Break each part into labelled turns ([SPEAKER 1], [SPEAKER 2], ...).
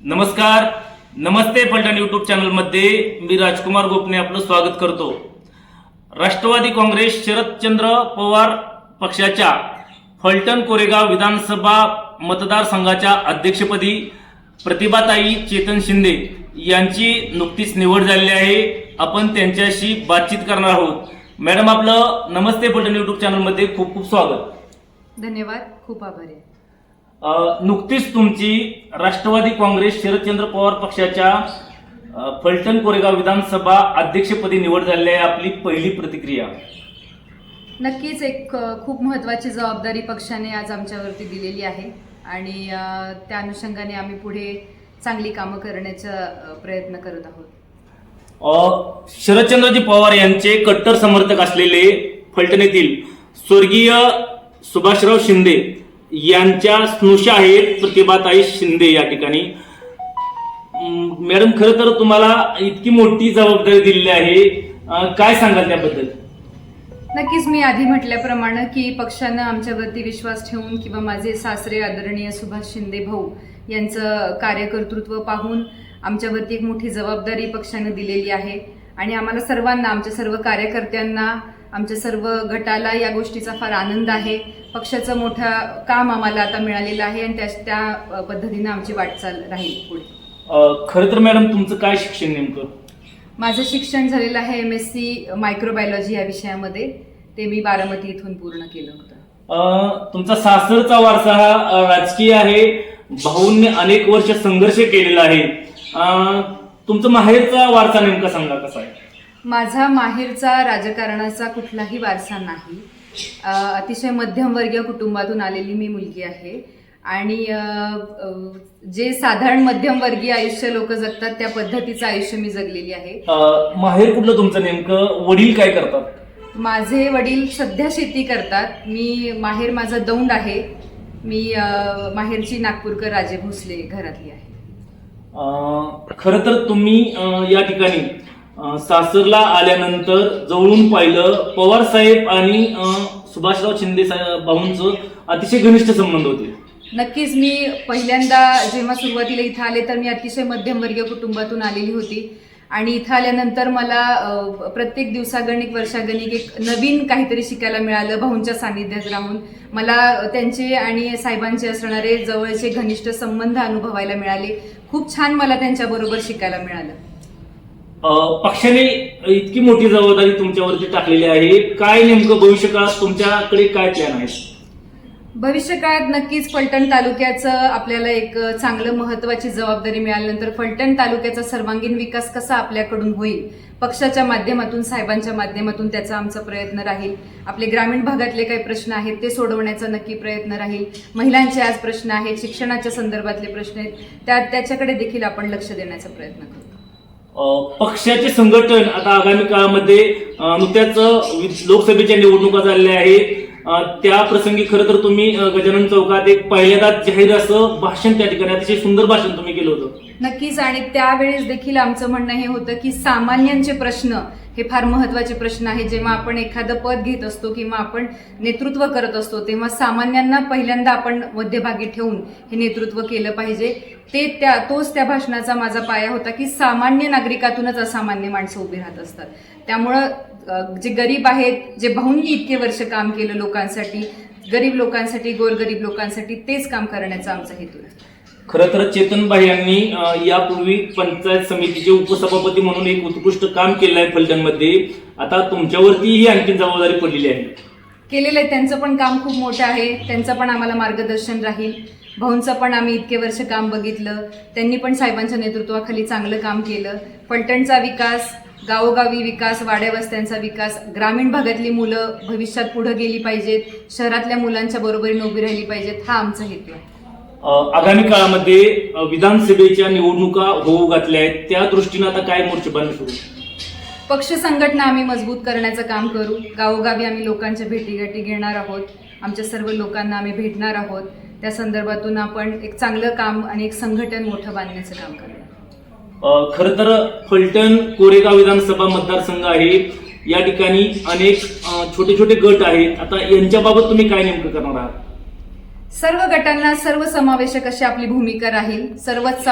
[SPEAKER 1] नमस्कार. नमस्ते पलटण युट्यूब चॅनलमध्ये मी राजकुमार गोपने आपलं स्वागत करतो. राष्ट्रवादी काँग्रेस शरदचंद्र पवार पक्षाच्या फलटण कोरेगाव विधानसभा मतदारसंघाच्या अध्यक्षपदी प्रतिभाताई चेतन शिंदे यांची नुकतीच निवड झालेली आहे. आपण त्यांच्याशी बातचीत करणार आहोत. मॅडम आपलं नमस्ते पलटण युट्यूब चॅनलमध्ये खूप खूप स्वागत.
[SPEAKER 2] धन्यवाद. खूप आभारी
[SPEAKER 1] नुकतीच तुमची राष्ट्रवादी काँग्रेस शरदचंद्र पवार पक्षाच्या फलटण कोरेगाव विधानसभा अध्यक्षपदी निवड झालेली आहे आपली पहिली प्रतिक्रिया.
[SPEAKER 2] नक्कीच एक खूप महत्त्वाची जबाबदारी पक्षाने आज आमच्यावरती दिलेली आहे. आणि त्या अनुषंगाने आम्ही पुढे चांगली कामं करण्याचा प्रयत्न करत आहोत.
[SPEAKER 1] शरदचंद्रजी पवार यांचे कट्टर समर्थक असलेले फलटण येथील स्वर्गीय सुभाषराव शिंदे यांच्या स्नुषा आहेत प्रतिभाताई शिंदे या ठिकाणी. मॅडम खरं तर तुम्हाला इतकी मोठी जबाबदारी दिलेली आहे. काय सांगाल त्याबद्दल?
[SPEAKER 2] नक्कीच मी आधी म्हटल्याप्रमाणे की पक्षानं आमच्यावरती विश्वास ठेवून किंवा माझे सासरे आदरणीय सुभाष शिंदे भाऊ यांचं कार्यकर्तृत्व पाहून आमच्यावरती एक मोठी जबाबदारी पक्षानं दिलेली आहे. आणि आम्हाला सर्वांना आमच्या सर्व कार्यकर्त्यांना आमच्या सर्व गटाला या गोष्टीचा फार आनंद आहे. पक्षाचं मोठं काम आम्हाला आता मिळालेलं आहे आणि त्या त्या पद्धतीनं आमची वाटचाल राहील पुढे.
[SPEAKER 1] खरं तर मॅडम तुमचं काय शिक्षण नेमकं?
[SPEAKER 2] माझं शिक्षण झालेलं आहे एम एस सी मायक्रोबायोलॉजी या विषयामध्ये. ते मी बारामती इथून पूर्ण केलं होतं.
[SPEAKER 1] तुमचा सासरचा वारसा हा राजकीय आहे. भाऊंनी अनेक वर्ष संघर्ष केलेला आहे. तुमचा माहेरचा वारसा नेमका सांगा कसा आहे?
[SPEAKER 2] माझा माहेरचा राजकारणाचा कुठलाही वारसा नाही. अतिशय मध्यमवर्गीय कुटुंबातून आलेली मी मुलगी आहे. आणि जे साधारण मध्यमवर्गीय आयुष्य लोक जगतात त्या पद्धतीचं आयुष्य मी जगलेली आहे.
[SPEAKER 1] माहेर कुठलं तुमचं नेमकं? वडील काय करतात?
[SPEAKER 2] माझे वडील सध्या शेती करतात. मी माहेर माझा दौंड आहे. मी माहेरची नागपूरकर राजे भोसले घरातली आहे.
[SPEAKER 1] खरं तर तुम्ही या ठिकाणी सासरला आल्यानंतर जवळून पाहिलं पवार साहेब आणि सुभाषराव शिंदे भाऊंचं अतिशय घनिष्ठ संबंध होते.
[SPEAKER 2] नक्कीच मी पहिल्यांदा जेव्हा सुरुवातीला इथं आले तर मी अतिशय मध्यमवर्गीय कुटुंबातून आलेली होती. आणि इथं आल्यानंतर मला प्रत्येक दिवसागणिक वर्षागणिक एक नवीन काहीतरी शिकायला मिळालं भाऊंच्या सानिध्यात राहून. मला त्यांचे आणि साहेबांचे असणारे जवळचे घनिष्ठ संबंध अनुभवायला मिळाले. खूप छान मला त्यांच्याबरोबर शिकायला मिळालं.
[SPEAKER 1] पक्षाने इतकी मोठी जबाबदारी तुमच्यावरती टाकलेली आहे. काय नेमकं भविष्यकाळात तुमच्याकडे काय प्लॅन आहे?
[SPEAKER 2] भविष्यकाळात नक्कीच फलटण तालुक्याचं आपल्याला एक चांगलं महत्वाची जबाबदारी मिळाल्यानंतर फलटण तालुक्याचा सर्वांगीण विकास कसा आपल्याकडून होईल? पक्षाच्या माध्यमातून साहेबांच्या माध्यमातून त्याचा आमचा प्रयत्न राहील. आपले ग्रामीण भागातले काही प्रश्न आहेत ते सोडवण्याचा नक्की प्रयत्न राहील. महिलांचे आज प्रश्न आहेत शिक्षणाच्या संदर्भातले प्रश्न आहेत. त्या त्याच्याकडे देखील आपण लक्ष देण्याचा प्रयत्न करू
[SPEAKER 1] पक्षाचे संघटन आता आगामी काळामध्ये नुकत्याच लोकसभेच्या निवडणुका झालेल्या आहेत. त्या प्रसंगी खरं तर तुम्ही गजानन चौकात एक पहिल्यांदाच जाहीर असं भाषण त्या ठिकाणी अतिशय सुंदर भाषण तुम्ही केलं होतं.
[SPEAKER 2] नक्कीच आणि त्यावेळेस देखील आमचं म्हणणं हे होतं की सामान्यांचे प्रश्न हे फार महत्त्वाचे प्रश्न आहे जेव्हा आपण एखादं पद घेत असतो किंवा आपण नेतृत्व करत असतो तेव्हा सामान्यांना पहिल्यांदा आपण मध्यभागी ठेवून हे नेतृत्व केलं पाहिजे. ते त्या तोच त्या भाषणाचा माझा पाया होता की सामान्य नागरिकातूनच असामान्य माणसं उभी राहत असतात. त्यामुळं जे गरीब आहेत जे भाऊंनी इतके वर्ष काम केलं लोकांसाठी गरीब लोकांसाठी गोरगरीब लोकांसाठी तेच काम करण्याचा आमचा हेतू आहे.
[SPEAKER 1] खरं तर चेतनबाई यांनी यापूर्वी पंचायत समितीचे उपसभापती म्हणून एक उत्कृष्ट काम केलं आहे फलटणमध्ये. आता तुमच्यावरती ही आणखी जबाबदारी पडलेली आहे.
[SPEAKER 2] केलेलं आहे त्यांचं पण काम खूप मोठं आहे. त्यांचं पण आम्हाला मार्गदर्शन राहील. भाऊंचं पण आम्ही इतके वर्ष काम बघितलं. त्यांनी पण साहेबांच्या नेतृत्वाखाली चांगलं काम केलं. फलटणचा विकास गावोगावी विकास वाड्यावस्त्यांचा विकास ग्रामीण भागातली मुलं भविष्यात पुढे गेली पाहिजेत. शहरातल्या मुलांच्या बरोबरीने उभी राहिली पाहिजेत. हा आमचा हेतू आहे.
[SPEAKER 1] आगामी काळामध्ये विधानसभेच्या निवडणुका होऊ घातल्या आहेत. त्या दृष्टीनं आता काय मोर्चेबांधणी सुरू
[SPEAKER 2] पक्ष संघटना आम्ही मजबूत करण्याचं काम करू. गावोगावी आम्ही लोकांच्या भेटीगाठी घेणार आहोत. आमच्या सर्व लोकांना आम्ही भेटणार आहोत. त्या संदर्भातून आपण एक चांगलं काम आणि एक संघटन मोठं बांधण्याचं काम
[SPEAKER 1] अ, खरं तर फलटण कोरेगाव विधानसभा मतदारसंघ आहे. या ठिकाणी अनेक अ, छोटे छोटे गट आहेत. आता यांच्याबाबत तुम्ही काय नेमकं करणार आहात?
[SPEAKER 2] सर्व गटांना सर्व समावेशक अशी आपली भूमिका राहील. सर्वच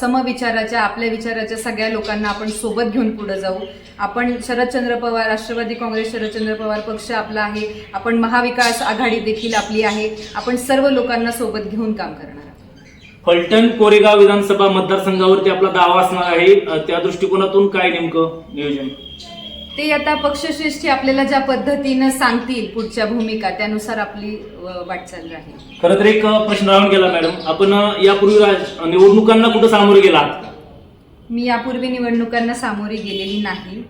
[SPEAKER 2] समविचाराच्या आपल्या विचाराच्या सगळ्या लोकांना आपण सोबत घेऊन पुढे जाऊ. आपण शरदचंद्र पवार राष्ट्रवादी काँग्रेस शरदचंद्र पवार पक्ष आपला आहे. आपण महाविकास आघाडी देखील आपली आहे. आपण सर्व लोकांना सोबत घेऊन काम करणार आहोत.
[SPEAKER 1] फलटण कोरेगाव विधानसभा मतदारसंघावरती आपला दावा असणार आहे. त्या दृष्टिकोनातून काय नेमकं नियोजन?
[SPEAKER 2] ते आता पक्षश्रेष्ठी आपल्याला ज्या पद्धतीनं सांगतील पुढच्या भूमिका त्यानुसार आपली वाटचाल राहील.
[SPEAKER 1] खरं तर एक प्रश्न राहून गेला मॅडम. आपण यापूर्वी राज- निवडणुकांना कुठं सामोरे गेला?
[SPEAKER 2] मी यापूर्वी निवडणुकांना सामोरी गेलेली नाही.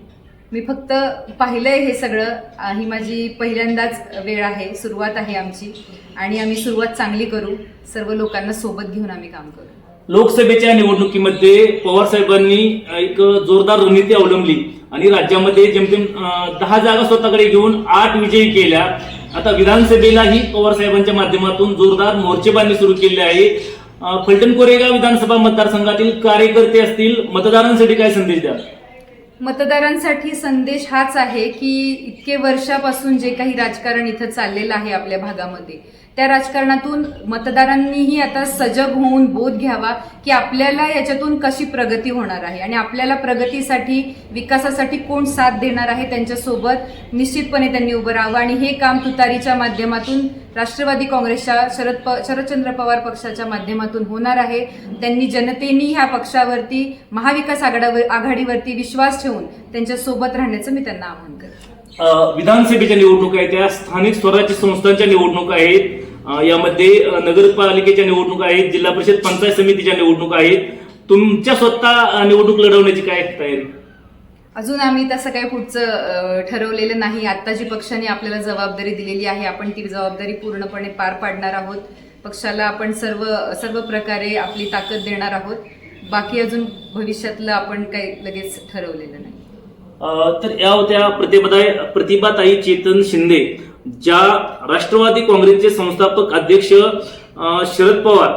[SPEAKER 2] मी फक्त पाहिलंय हे सगळं. आ, ही माझी पहिल्यांदाच वेळ आहे सुरुवात आहे आमची. आणि आम्ही सुरुवात चांगली करू. सर्व लोकांना सोबत घेऊन आम्ही काम करू.
[SPEAKER 1] लोकसभेच्या निवडणुकीमध्ये पवार साहेबांनी एक जोरदार रणनीती अवलंबली. आणि राज्यामध्ये जेमतेम दहा जागा स्वतःकडे घेऊन आठ विजयी केल्या. आता विधानसभेलाही पवार साहेबांच्या माध्यमातून जोरदार मोर्चेबांधणी सुरू केली आहे. फलटण कोरेगाव विधानसभा मतदारसंघातील कार्यकर्ते असतील मतदारांसाठी काय संदेश द्या
[SPEAKER 2] मतदारांसाठी संदेश हाच आहे की इतके वर्षापासून जे काही राजकारण इथं चाललेलं आहे आपल्या भागामध्ये त्या राजकारणातून मतदारांनीही आता सजग होऊन बोध घ्यावा की आपल्याला याच्यातून कशी प्रगती होणार आहे आणि आपल्याला प्रगतीसाठी विकासासाठी कोण साथ देणार आहे त्यांच्यासोबत निश्चितपणे त्यांनी उभं राहावं. आणि हे काम तुतारीच्या माध्यमातून राष्ट्रवादी काँग्रेसच्या शरद प शरदचंद्र पवार पक्षाच्या माध्यमातून होणार आहे. त्यांनी जनतेनी ह्या पक्षावरती महाविकास आघाडावर आघाडीवरती विश्वास ठेवून त्यांच्यासोबत राहण्याचं मी त्यांना आवाहन करते.
[SPEAKER 1] विधानसभेच्या निवडणुका आहेत त्या स्थानिक स्वराज्य संस्थांच्या निवडणुका आहेत. यामध्ये नगरपालिकेच्या निवडणुका आहेत जिल्हा परिषद पंचायत समितीच्या निवडणुका आहेत. तुमच्या स्वतः निवडणूक लढवण्याची काय तयारी
[SPEAKER 2] अजून आम्ही तसं काही पुढचं ठरवलेलं नाही. आता जी पक्षाने आपल्याला जबाबदारी दिलेली आहे. आपण ती जबाबदारी पूर्णपणे पार पाडणार आहोत. पक्षाला आपण सर्व सर्व प्रकारे आपली ताकद देणार आहोत. बाकी अजून भविष्यातलं आपण काही लगेच ठरवलेलं नाही.
[SPEAKER 1] तर या होत्या प्रतिभाताई प्रतिभाताई चेतन शिंदे. ज्या राष्ट्रवादी काँग्रेसचे संस्थापक अध्यक्ष शरद पवार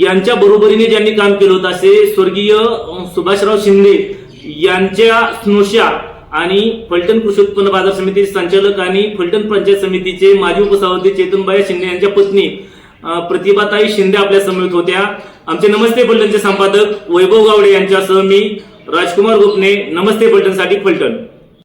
[SPEAKER 1] यांच्या बरोबरीने ज्यांनी काम केलं होतं असे स्वर्गीय सुभाषराव शिंदे यांच्या स्नोशा आणि फलटण कृषी उत्पन्न बाजार समितीचे संचालक आणि फलटण पंचायत समितीचे माजी उपसभापती चेतनबाई शिंदे यांच्या पत्नी प्रतिभाताई शिंदे आपल्या समेत होत्या. आमचे नमस्ते फलटणचे संपादक वैभव गावडे यांच्यासह मी राजकुमार गोपने नमस्ते फलटणसाठी फलटण.